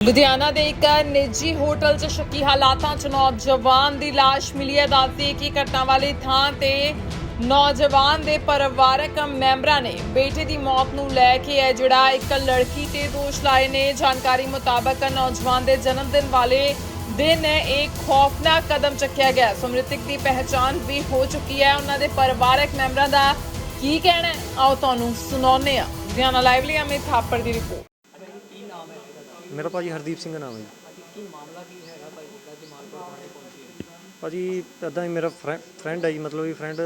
ਲੁਧਿਆਣਾ ਦੇ ਇੱਕ ਨਿੱਜੀ ਹੋਟਲ 'ਚ ਸ਼ੱਕੀ ਹਾਲਾਤਾਂ 'ਚ ਨੌਜਵਾਨ ਦੀ ਲਾਸ਼ ਮਿਲੀ ਹੈ। ਦੱਸਦੀ ਕਿ ਘਟਨਾ ਵਾਲੀ ਥਾਂ ਤੇ ਨੌਜਵਾਨ ਦੇ ਪਰਿਵਾਰਕ ਮੈਂਬਰਾਂ ਨੇ ਬੇਟੇ ਦੀ ਮੌਤ ਨੂੰ ਲੈ ਕੇ ਹੈ ਜਿਹੜਾ ਇੱਕ ਲੜਕੀ ਤੇ ਦੋਸ਼ ਲਾਏ ਨੇ। ਜਾਣਕਾਰੀ ਮੁਤਾਬਕ ਨੌਜਵਾਨ ਦੇ ਜਨਮ ਦਿਨ ਵਾਲੇ ਦਿਨ ਇੱਕ ਖੌਫਨਾਕ ਕਦਮ ਚੱਕਿਆ ਗਿਆ। ਸਮ੍ਰਿਤਿਕ ਦੀ ਪਹਿਚਾਣ ਵੀ ਹੋ ਚੁੱਕੀ ਹੈ। ਉਹਨਾਂ ਦੇ ਪਰਿਵਾਰਕ ਮੈਂਬਰਾਂ ਦਾ ਕੀ ਕਹਿਣਾ ਆਓ ਤੁਹਾਨੂੰ ਸੁਣਾਉਂਦੇ ਹਾਂ। ਲੁਧਿਆਣਾ ਲਾਈਵ ਲਈ ਅਮਿਤ ਥਾਪੜ ਦੀ ਰਿਪੋਰਟ। ਮੇਰਾ ਭਾਜੀ ਹਰਦੀਪ ਸਿੰਘ ਨਾਮ ਹੈ ਜੀ। ਭਾਜੀ ਇਦਾਂ ਹੀ ਮੇਰਾ ਫਰੈਂਡ ਹੈ ਜੀ ਮਤਲਬ ਵੀ ਫਰੈਂਡ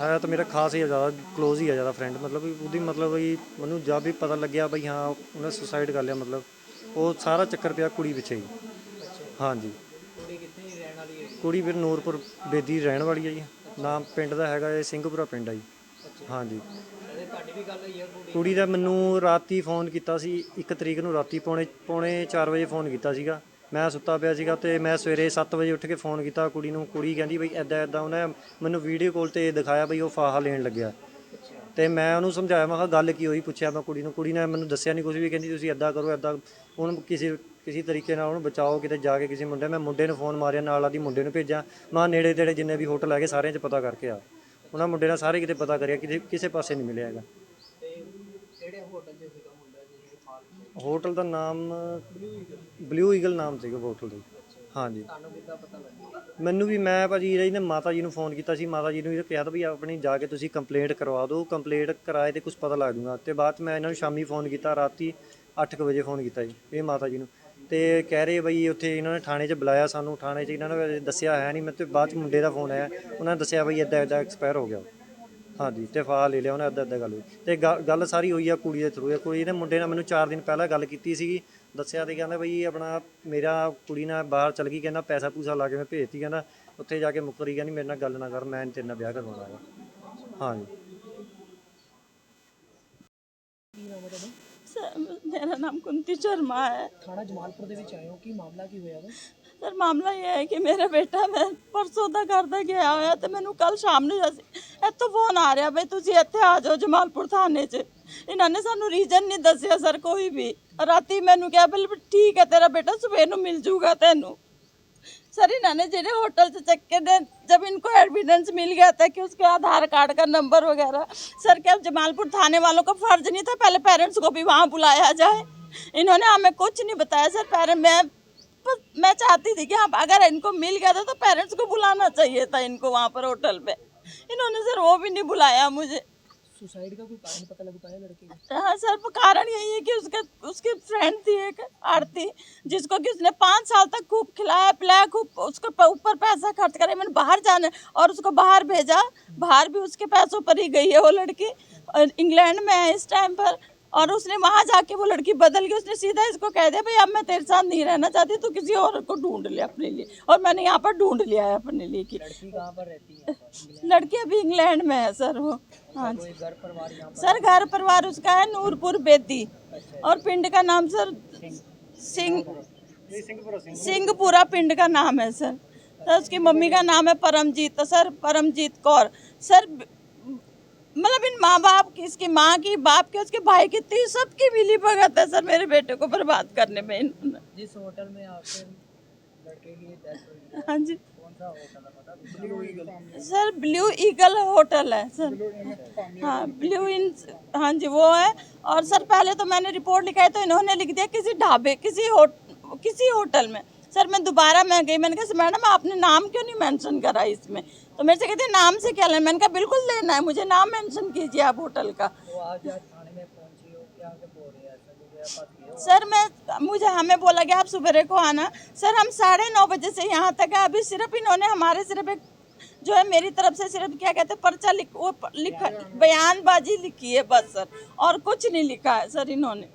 ਹੈ ਤਾਂ ਮੇਰਾ ਖਾਸ ਹੀ ਹੈ ਜ਼ਿਆਦਾ ক্লোਜ਼ ਹੀ ਹੈ ਜ਼ਿਆਦਾ ਫਰੈਂਡ ਮਤਲਬ ਵੀ ਉਹਦੀ ਮਤਲਬ ਵੀ ਮੈਨੂੰ ਜਦ ਵੀ ਪਤਾ ਲੱਗਿਆ ਬਈ ਹਾਂ ਉਹਨੇ ਸੁਸਾਈਡ ਕਰ ਲਿਆ ਮਤਲਬ ਉਹ ਸਾਰਾ ਚੱਕਰ ਪਿਆ ਕੁੜੀ ਪਿੱਛੇ ਹੀ। ਹਾਂਜੀ। ਕੁੜੀ ਫਿਰ ਨੂਰਪੁਰ ਬੇਦੀ ਰਹਿਣ ਵਾਲੀ ਹੈ ਜੀ। ਨਾਮ ਪਿੰਡ ਦਾ ਹੈਗਾ ਇਹ ਸਿੰਘਪੁਰਾ ਪਿੰਡ ਹੈ ਜੀ। ਹਾਂਜੀ। ਕੁੜੀ ਦਾ ਮੈਨੂੰ ਰਾਤੀ ਫੋਨ ਕੀਤਾ ਸੀ 1 ਤਰੀਕ ਨੂੰ ਰਾਤੀ ਪੌਣੇ ਪੌਣੇ 4 ਵਜੇ ਫੋਨ ਕੀਤਾ ਸੀਗਾ। ਮੈਂ ਸੁੱਤਾ ਪਿਆ ਸੀਗਾ ਤੇ ਮੈਂ ਸਵੇਰੇ 7 ਵਜੇ ਉੱਠ ਕੇ ਫੋਨ ਕੀਤਾ ਕੁੜੀ ਨੂੰ। ਕੁੜੀ ਕਹਿੰਦੀ ਬਈ ਐਦਾਂ ਐਦਾਂ ਉਹਨੇ ਮੈਨੂੰ ਵੀਡੀਓ ਕਾਲ ਤੇ ਦਿਖਾਇਆ ਬਈ ਉਹ ਫਾਹਾ ਲੈਣ ਲੱਗਿਆ। ਤੇ ਮੈਂ ਉਹਨੂੰ ਸਮਝਾਇਆ, ਮੈਂ ਕਿਹਾ ਗੱਲ ਕੀ ਹੋਈ ਪੁੱਛਿਆ ਮੈਂ ਕੁੜੀ ਨੂੰ। ਕੁੜੀ ਨੇ ਮੈਨੂੰ ਦੱਸਿਆ ਨਹੀਂ ਕੁਝ ਵੀ, ਕਹਿੰਦੀ ਤੁਸੀਂ ਐਦਾਂ ਕਰੋ ਐਦਾਂ ਉਹਨੂੰ ਕਿਸੇ ਕਿਸੇ ਤਰੀਕੇ ਨਾਲ ਉਹਨੂੰ ਬਚਾਓ, ਕਿਤੇ ਜਾ ਕੇ ਕਿਸੇ ਮੁੰਡੇ ਮੈਂ ਮੁੰਡੇ ਨੂੰ ਫੋਨ ਮਾਰਿਆ, ਨਾਲ ਆਦੀ ਮੁੰਡੇ ਨੂੰ ਭੇਜਿਆ। ਮੈਂ ਨੇੜੇ ਤੇੜੇ ਜਿੰਨੇ ਵੀ ਹੋਟਲ ਹੈਗੇ ਸਾਰਿਆਂ 'ਚ ਪਤਾ ਕਰਕੇ ਆ। ਉਹਨਾਂ ਮੁੰਡੇ ਨਾਲ ਸਾਰੇ ਕਿਤੇ ਪਤਾ ਕਰਿਆ ਕਿਤੇ ਕਿਸੇ ਪਾਸੇ ਨਹੀਂ ਮਿਲਿਆ ਹੈਗਾ। ਹੋਟਲ ਦਾ ਨਾਮ ਬਲੂ ਈਗਲ ਨਾਮ ਸੀਗਾ ਹੋਟਲ ਦਾ ਹਾਂਜੀ। ਮੈਨੂੰ ਵੀ ਮੈਂ ਭਾਜੀ ਇਹਨੇ ਨੇ ਮਾਤਾ ਜੀ ਨੂੰ ਫੋਨ ਕੀਤਾ ਸੀ ਮਾਤਾ ਜੀ ਨੂੰ ਇਹ ਕਿਹਾ ਤਾਂ ਵੀ ਆਪਣੀ ਜਾ ਕੇ ਤੁਸੀਂ ਕੰਪਲੇਂਟ ਕਰਵਾ ਦਿਓ ਕੰਪਲੇਂਟ ਕਰਾਏ ਤੇ ਕੁਝ ਪਤਾ ਲੱਗ ਜੂਗਾ। ਤੇ ਬਾਅਦ 'ਚ ਮੈਂ ਇਹਨਾਂ ਨੂੰ ਸ਼ਾਮੀ ਫੋਨ ਕੀਤਾ ਰਾਤੀ 8:00 ਵਜੇ ਫੋਨ ਕੀਤਾ ਜੀ ਇਹ ਮਾਤਾ ਜੀ ਨੂੰ। ਤੇ ਕਹਿ ਰਹੇ ਬਈ ਉੱਥੇ ਇਹਨਾਂ ਨੇ ਥਾਣੇ 'ਚ ਬੁਲਾਇਆ ਸਾਨੂੰ, ਥਾਣੇ 'ਚ ਇਹਨਾਂ ਨੇ ਦੱਸਿਆ ਹੈ ਨਹੀਂ, ਮੈਂ ਤੇ ਬਾਅਦ 'ਚ ਮੁੰਡੇ ਦਾ ਫੋਨ ਆਇਆ, ਉਹਨਾਂ ਨੇ ਦੱਸਿਆ ਬਈ ਇਦਾਂ ਇਦਾਂ ਐਕਸਪਾਇਰ ਹੋ ਗਿਆ। ਹਾਂਜੀ, ਤੇ ਫਾ ਲੈ ਲਿਆ ਉਹਨੇ ਅੱਧਾ ਅੱਧਾ ਗੱਲ ਹੋਈ। ਤੇ ਗ- ਗੱਲ ਸਾਰੀ ਹੋਈ ਆ ਕੁੜੀ ਦੇ ਥਰੂ ਆ ਕੁੜੀ ਨੇ ਮੁੰਡੇ ਨਾਲ ਮੈਨੂੰ 4 ਦਿਨ ਪਹਿਲਾਂ ਗੱਲ ਕੀਤੀ ਸੀਗੀ, ਦੱਸਿਆ ਤੇ ਕਹਿੰਦਾ ਬਈ ਆਪਣਾ, ਮੇਰਾ ਕੁੜੀ ਨਾਲ ਬਾਹਰ ਚਲ ਗਈ, ਕਹਿੰਦਾ ਪੈਸਾ ਪੂਸਾ ਲਾ ਕੇ ਮੈਂ ਭੇਜਤੀ, ਕਹਿੰਦਾ ਉੱਥੇ ਜਾ ਕੇ ਮੁੱਕਰੀ ਕਹਿੰਦੀ ਮੇਰੇ ਨਾਲ ਗੱਲ ਨਾ ਕਰ, ਮੈਂ ਤੇਰੇ ਨਾਲ ਵਿਆਹ ਕਰਵਾਉਣਾ ਹੈਗਾ। ਹਾਂਜੀ ਸਰ ਮੇਰਾ ਨਾਮ ਕੁੰਤੀ ਸ਼ਰਮਾ ਹੈ। ਥਾਣਾ ਜਮਾਲਪੁਰ ਦੇ ਵਿੱਚ ਆਏ ਹੋ ਕੀ ਮਾਮਲਾ ਕੀ ਹੋਇਆ ਵਾ? ਸਰ ਮਾਮਲਾ ਇਹ ਹੈ ਕਿ ਮੇਰਾ ਬੇਟਾ ਮੈਂ ਪਰਸੋਂ ਦਾ ਕਰਦਾ ਗਿਆ ਹੋਇਆ ਤੇ ਮੈਨੂੰ ਕੱਲ ਸ਼ਾਮ ਨੂੰ ਅਸੀਂ ਇੱਥੋਂ ਫੋਨ ਆ ਰਿਹਾ ਬਈ ਤੁਸੀਂ ਇੱਥੇ ਆ ਜਾਓ ਜਮਾਲਪੁਰ ਥਾਣੇ 'ਚ। ਇਹਨਾਂ ਨੇ ਸਾਨੂੰ ਰੀਜ਼ਨ ਨਹੀਂ ਦੱਸਿਆ ਸਰ ਕੋਈ ਵੀ। ਰਾਤੀ ਮੈਨੂੰ ਕਿਹਾ ਬਲ ਠੀਕ ਹੈ ਤੇਰਾ ਬੇਟਾ ਸਵੇਰ ਨੂੰ ਮਿਲ ਜੂਗਾ ਤੈਨੂੰ। सर, इन्होंने जिन्हें होटल से चेक के दे, जब इनको एविडेंस मिल गया था कि उसके आधार कार्ड का नंबर वगैरह, सर, क्या जमालपुर थाने वालों का फ़र्ज़ नहीं था पहले पेरेंट्स को भी वहाँ बुलाया जाए? इन्होंने हमें कुछ नहीं बताया, सर पेरेंट मैं मैं चाहती थी कि हाँ अगर इनको मिल गया था तो पेरेंट्स को बुलाना चाहिए था इनको वहाँ पर होटल पे। इन्होंने, सर, वो भी नहीं बुलाया मुझे। सुसाइड का कोई कारण पता लग पाया लड़के का? हाँ सर कारण यही है कि उसके, उसकी फ्रेंड थी एक, आरती, जिसको कि उसने पाँच साल तक खूब खिलाया, पिलाया, खूब उसके ऊपर पैसा खर्च करे, मैंने बाहर जाने, और उसको बाहर भेजा, बाहर भी उसके पैसों पर ही गई है वो लड़की इंग्लैंड में है इस टाइम पर। और उसने वहाँ जाके वो लड़की बदल गई उसने सीधा इसको कह दिया भाई अब मैं तेरे साथ नहीं रहना चाहती तो किसी और को ढूंढ ले अपने लिए। और मैंने यहाँ पर ढूंढ लिया है अपने लिए कि लड़की कहाँ पर रहती है? लड़की अभी इंग्लैंड में है सर वो। हाँ जी। सर घर परिवार उसका है नूरपुर बेदी। और पिंड का नाम सर सिंह सिंहपुरा पिंड का नाम है सर। सर उसकी मम्मी का नाम है परमजीत सर परमजीत कौर। सर मतलब इन माँ बाप की इसकी माँ की बाप की उसके भाई की तीन सबकी मिली भगत है सर मेरे बेटे को बर्बाद करने में इन्होंने। जिस होटल में आपके हाँ जी। कौन सा होटल है पता blue eagle sir blue eagle hotel है सर। हाँ ब्लू इन हाँ जी वो है। और सर पहले तो मैंने रिपोर्ट लिखाई तो इन्होंने लिख दिया किसी ढाबे किसी होट किसी होटल में। सर मैं दोबारा मैं गई मैंने कहा मैडम आपने नाम क्यों नहीं मेंशन करा इसमें? तो मेरे से कहते हैं नाम से क्या लेना मैंने कहा बिल्कुल लेना है मुझे नाम मेंशन कीजिए आप होटल का। सर मैं मुझे हमें बोला गया आप सुबह को आना। सर हम साढ़े नौ बजे से यहाँ तक है अभी सिर्फ़ इन्होंने हमारे सिर्फ़ एक जो है मेरी तरफ़ से सिर्फ़ क्या कहते हैं पर्चा लिख वो लिखा बयानबाजी लिखी है बस सर और कुछ नहीं लिखा है सर इन्होंने।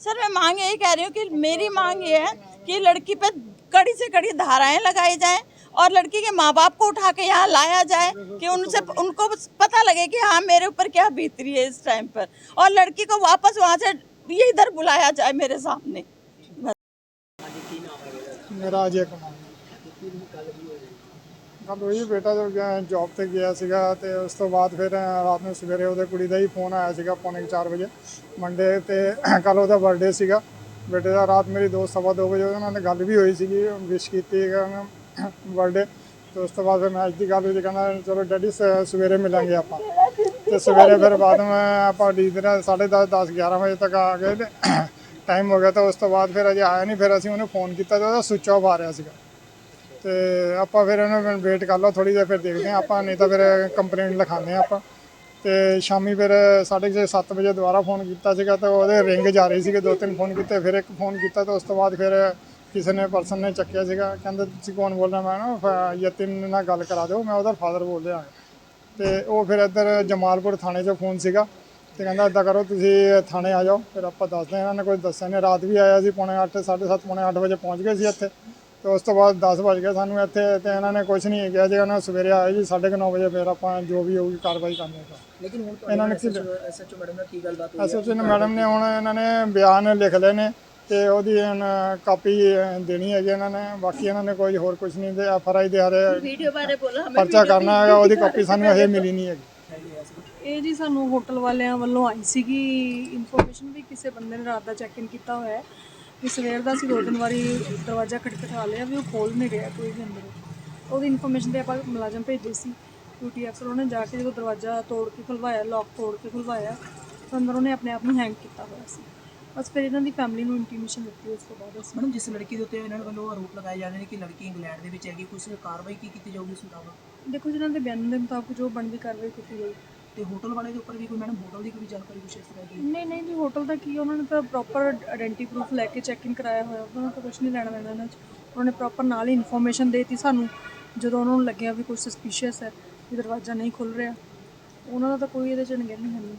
सर मैं मांग यही कह रही हूँ कि मेरी मांग ये है कि लड़की पे कड़ी से कड़ी धाराएँ लगाई जाएँ और लड़की के माँ बाप को उठा के यहाँ लाया जाए कि उनसे उनको पता लगे कि हाँ मेरे ऊपर क्या बीत रही है इस टाइम पर और लड़की को वापस वहाँ से ये इधर बुलाया जाए मेरे सामने ਮੇਰਾ ਅਜੇ ਕੁਮਾਰ ਕੱਲ ਉਹੀ ਬੇਟਾ ਜੋ ਗਿਆ ਜੌਬ ਤੇ ਗਿਆ ਸੀਗਾ ਤੇ ਉਸ ਤੋਂ ਬਾਅਦ ਫਿਰ ਰਾਤ ਨੂੰ ਸਵੇਰੇ ਉਹਦੇ ਕੁੜੀ ਦਾ ਹੀ ਫੋਨ ਆਇਆ ਸੀਗਾ ਪੌਣੇ 4 ਵਜੇ ਮੰਡੇ ਤੇ ਕੱਲ ਉਹਦਾ ਬਰਥਡੇ ਸੀਗਾ ਬੇਟੇ ਦਾ ਰਾਤ ਮੇਰੀ ਦੋਸਤ ਸਵਾ ਦੋ ਵਜੇ ਉਹਨਾਂ ਨਾਲ ਗੱਲ ਵੀ ਹੋਈ ਸੀਗੀ ਵਿਸ਼ ਕੀਤੀ ਬਰਥਡੇ ਤੇ ਉਸ ਤੋਂ ਬਾਅਦ ਫਿਰ ਮੈਂ ਅੱਜ ਦੀ ਗੱਲ ਹੋਈ ਤੇ ਕਹਿੰਦਾ ਚਲੋ ਡੈਡੀ ਸ- ਸਵੇਰੇ ਮਿਲਾਂਗੇ ਆਪਾਂ। ਤੇ ਸਵੇਰੇ ਫਿਰ ਬਾਅਦ ਮੈਂ ਆਪਾਂ ਡੀਜ਼ਰ 10:30 10 11 ਵਜੇ ਤੱਕ ਆ ਗਏ ਤੇ ਟਾਈਮ ਹੋ ਗਿਆ ਤਾਂ ਉਸ ਤੋਂ ਬਾਅਦ ਫਿਰ ਅਜੇ ਆਇਆ ਨਹੀਂ, ਫਿਰ ਅਸੀਂ ਉਹਨੂੰ ਫੋਨ ਕੀਤਾ ਤੇ ਉਹਦਾ ਸੁਚ ਆਫ ਆ ਰਿਹਾ ਸੀਗਾ। ਤੇ ਆਪਾਂ ਫਿਰ ਉਹਨੂੰ ਵੇਟ ਕਰ ਲਓ ਥੋੜੀ ਦੇਰ ਫਿਰ ਦੇਖਦੇ ਹਾਂ ਆਪਾਂ, ਨਹੀਂ ਤਾਂ ਫਿਰ ਕੰਪਲੇਂਟ ਲਿਖਾਉਂਦੇ ਹਾਂ ਆਪਾਂ। ਤੇ ਸ਼ਾਮੀ ਫਿਰ 6:30 7 ਵਜੇ ਦੁਬਾਰਾ ਫੋਨ ਕੀਤਾ ਸੀਗਾ ਤਾਂ ਉਹਦੇ ਰਿੰਗ ਜਾ ਰਹੀ ਸੀਗੇ, ਦੋ ਤਿੰਨ ਫੋਨ ਕੀਤੇ, ਫਿਰ ਇੱਕ ਫੋਨ ਕੀਤਾ ਤਾਂ ਉਸ ਤੋਂ ਬਾਅਦ ਫਿਰ ਕਿਸੇ ਨੇ ਪਰਸਨ ਨੇ ਚੱਕਿਆ ਸੀਗਾ ਕਹਿੰਦਾ ਤੁਸੀਂ ਕੌਣ ਬੋਲ ਰਿਹਾ? ਮੈਂ ਨਾ ਯਤੀਮ ਨਾਲ ਗੱਲ ਕਰਾ ਦਿਓ ਮੈਂ ਉਹਦਾ ਫਾਦਰ ਬੋਲ ਰਿਹਾ। ਤੇ ਉਹ ਫਿਰ ਇੱਧਰ ਜਮਾਲਪੁਰ ਥਾਣੇ 'ਚੋਂ ਫੋਨ ਸੀਗਾ ਤੇ ਕਹਿੰਦਾ ਇੱਦਾਂ ਕਰੋ ਤੁਸੀਂ ਥਾਣੇ ਆ ਜਾਓ ਫਿਰ ਆਪਾਂ ਦੱਸਦੇ ਹਾਂ ਇਹਨਾਂ ਨੇ ਕੁਝ ਦੱਸਿਆ ਨਹੀਂ। ਰਾਤ ਵੀ ਆਇਆ ਸੀ ਪੌਣੇ 8 7:30 ਪੌਣੇ 8 ਵਜੇ ਪਹੁੰਚ ਗਏ ਸੀ ਇੱਥੇ। ਤੇ ਉਸ ਤੋਂ ਬਾਅਦ 10 ਵਜ ਗਏ ਸਾਨੂੰ ਇੱਥੇ ਤੇ ਇਹਨਾਂ ਨੇ ਕੁਝ ਨਹੀਂ ਕਿਹਾ ਜੇ ਉਹਨਾਂ ਸਵੇਰੇ ਆਏ ਜੀ 9:30 ਵਜੇ ਫਿਰ ਆਪਾਂ ਜੋ ਵੀ ਹੋਊਗੀ ਕਾਰਵਾਈ ਕਰਨੀ ਹੈ। ਲੇਕਿਨ ਹੁਣ ਇਹਨਾਂ ਨੇ ਤੁਹਾਡੇ ਐਸਐਚਓ ਮੈਡਮ ਨਾਲ ਕੀ ਗੱਲਬਾਤ ਹੋਈ ਐਸਐਚਓ ਮੈਡਮ ਨੇ ਹੁਣ ਇਹਨਾਂ ਨੇ ਬਿਆਨ ਲਿਖ ਲਏ ਨੇ। ਤੇ ਉਹਦੀ ਹੁਣ ਕਾਪੀ ਦੇਣੀ ਹੈਗੀ ਇਹਨਾਂ ਨੇ। ਬਾਕੀ ਇਹਨਾਂ ਨੇ ਕੋਈ ਹੋਰ ਕੁਝ ਨਹੀਂ ਦੇ ਐਫਆਰਆਈ ਦੇ ਹਾਰੇ ਵੀਡੀਓ ਬਾਰੇ ਬੋਲਾ ਹमें ਪਰਚਾ ਕਰਨਾ ਹੈਗਾ ਉਹਦੀ ਕਾਪੀ ਸਾਨੂੰ ਹਜੇ ਮਿਲੀ ਨਹੀਂ ਹੈਗੀ। ਇਹ ਜੀ ਸਾਨੂੰ ਹੋਟਲ ਵਾਲਿਆਂ ਵੱਲੋਂ ਆਈ ਸੀਗੀ ਇਨਫੋਰਮੇਸ਼ਨ ਵੀ ਕਿਸੇ ਬੰਦੇ ਨੇ ਰਾਤ ਦਾ ਚੈੱਕ ਇਨ ਕੀਤਾ ਹੋਇਆ ਹੈ। ਕਿ ਸਵੇਰ ਦਾ ਅਸੀਂ ਦੋ ਤਿੰਨ ਵਾਰੀ ਦਰਵਾਜ਼ਾ ਖਟਖਟਾ ਲਿਆ ਵੀ ਉਹ ਖੋਲ ਨਹੀਂ ਰਿਹਾ ਕੋਈ ਵੀ ਅੰਦਰ। ਉਹਦੀ ਇਨਫੋਰਮੇਸ਼ਨ ਤੇ ਆਪਾਂ ਮੁਲਾਜ਼ਮ ਭੇਜੇ ਸੀ ਡਿਊਟੀ ਅਫਸਰ ਉਹਨੇ ਜਾ ਕੇ ਜਦੋਂ ਦਰਵਾਜ਼ਾ ਤੋੜ ਕੇ ਖੁਲਵਾਇਆ ਲੌਕ ਤੋੜ ਕੇ ਖੁਲਵਾਇਆ ਤਾਂ ਅੰਦਰ ਉਹਨੇ ਆਪਣੇ ਆਪ ਨੂੰ ਹੈਂਗ ਕੀਤਾ ਹੋਇਆ ਸੀ। ਬਸ ਫਿਰ ਇਹਨਾਂ ਦੀ ਫੈਮਿਲੀ ਨੂੰ ਇੰਟੀਮੇਸ਼ਨ ਦਿੱਤੀ ਉਸ ਤੋਂ ਬਾਅਦ ਅਸੀਂ ਮੈਡਮ ਜਿਸ ਲੜਕੀ ਦੇ ਉੱਤੇ ਇਹਨਾਂ ਵੱਲੋਂ ਆਰੋਪ ਲਗਾਏ ਜਾ ਰਹੇ ਨੇ ਕਿ ਲੜਕੀ ਇੰਗਲੈਂਡ ਦੇ ਵਿੱਚ ਹੈਗੀ ਕੁਝ ਕਾਰਵਾਈ ਕੀ ਕੀਤੀ ਜਾਊਗੀ ਇਸ ਮੁਤਾਬਕ? ਦੇਖੋ ਜਿਹਨਾਂ ਦੇ ਬਿਆਨ ਦੇ ਮੁਤਾਬਕ ਜੋ ਬਣਦੀ ਕਾਰਵਾਈ ਕੀਤੀ ਗਈ। ਤੇ ਹੋਟਲ ਵਾਲੇ ਦੇ ਉੱਪਰ ਵੀ ਕੋਈ ਮੈਡਮ ਹੋਟਲ ਦੀ ਕੋਈ ਜਾਣਕਾਰੀ ਕੁਛ ਇਸ ਤਰ੍ਹਾਂ ਦੀ? ਨਹੀਂ ਨਹੀਂ ਜੀ ਹੋਟਲ ਦਾ ਕੀ ਉਹਨਾਂ ਨੇ ਤਾਂ ਪ੍ਰੋਪਰ ਆਇਡੈਂਟੀ ਪ੍ਰੂਫ ਲੈ ਕੇ ਚੈੱਕ ਇਨ ਕਰਾਇਆ ਹੋਇਆ ਉਹਨਾਂ ਨੂੰ ਕੁਝ ਨਹੀਂ ਲੈਣਾ ਦੇਣਾ ਇਹਨਾਂ 'ਚ। ਉਹਨਾਂ ਨੇ ਪ੍ਰੋਪਰ ਨਾਲ ਹੀ ਇਨਫੋਰਮੇਸ਼ਨ ਦੇਤੀ ਸਾਨੂੰ ਜਦੋਂ ਉਹਨਾਂ ਨੂੰ ਲੱਗਿਆ ਵੀ ਕੁਝ ਸਸਪੀਸ਼ੀਅਸ ਹੈ ਵੀ ਦਰਵਾਜ਼ਾ ਨਹੀਂ ਖੁੱਲ ਰਿਹਾ। ਉਹਨਾਂ ਦਾ ਤਾਂ ਕੋਈ ਇਹਦੇ 'ਚ ਅਣਗਹਿਲੀ ਹੈ ਨਹੀਂ।